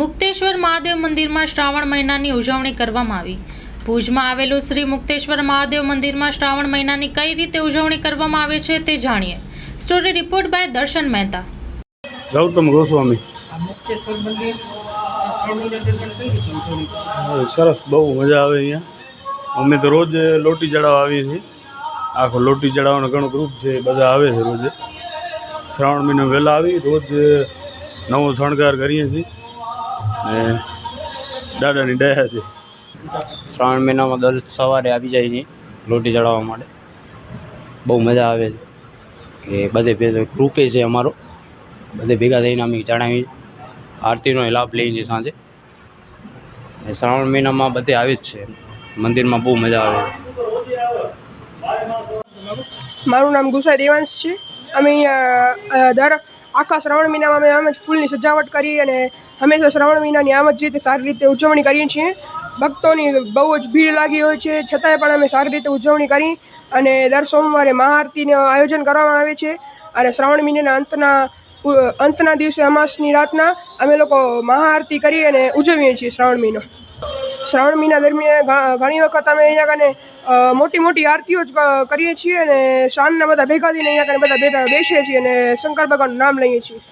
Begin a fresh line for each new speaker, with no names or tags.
મુક્તેશ્વર મહાદેવ મંદિરમાં શ્રાવણ મહિનાની ઉજવણી કરવામાં આવી. ભુજમાં આવેલું શ્રી મુક્તેશ્વર મહાદેવ મંદિરમાં શ્રાવણ મહિનાની કઈ રીતે ઉજવણી કરવામાં આવે છે તે જાણીએ. સ્ટોરી રિપોર્ટ બાય દર્શન મહેતા.
ગૌતમ ગોસ્વામી. સરસ બહુ મજા આવે અહીંયા. અમે તો રોજ લોટી ચડાવવા આવીએ છીએ. આખો લોટી ચડાવવાનો ઘણો ગ્રુપ છે બધા આવે છે રોજે. શ્રાવણ મહિનો વહેલા આવી રોજ નવો શણગાર કરીએ છીએ. ને દાદાની દયા છે.
શ્રાવણ મહિનામાં દર સવારે આવી જાય છે લોટી ચડાવવા માટે. બહુ મજા આવે છે. કે બધે ભેગા ગ્રુપે છે અમારો. બધે ભેગા થઈને અમે ચડાવી આરતીનો લાભ લઈએ છીએ સાંજે. શ્રાવણ મહિનામાં બધે આવે જ છે. મંદિરમાં બહુ મજા આવે છે.
મારું નામ ગુસાઈ દેવાંશ છે. અમે અહીંયા દર આખા શ્રાવણ મહિનામાં અમે આમ જ ફૂલની સજાવટ કરી અને હંમેશા શ્રાવણ મહિનાની આમ જ રીતે સારી રીતે ઉજવણી કરીએ છીએ. ભક્તોની બહુ જ ભીડ લાગી હોય છે. છતાંય પણ અમે સારી રીતે ઉજવણી કરી અને દર સોમવારે મહાઆરતીનું આયોજન કરવામાં આવે છે અને શ્રાવણ મહિનાના અંતના અંતના દિવસે અમાસની રાતના અમે લોકો મહાઆરતી કરી અને ઉજવીએ છીએ શ્રાવણ મહિનો. શ્રાવણ મહિના દરમિયાન ઘણી વખત અમે અહીંયા કને મોટી મોટી આરતીઓ જ કરીએ છીએ અને સાંજના બધા ભેગા થઈને અહીંયા કને બધા બેસીએ છીએ અને શંકર ભગવાનનું નામ લઈએ છીએ.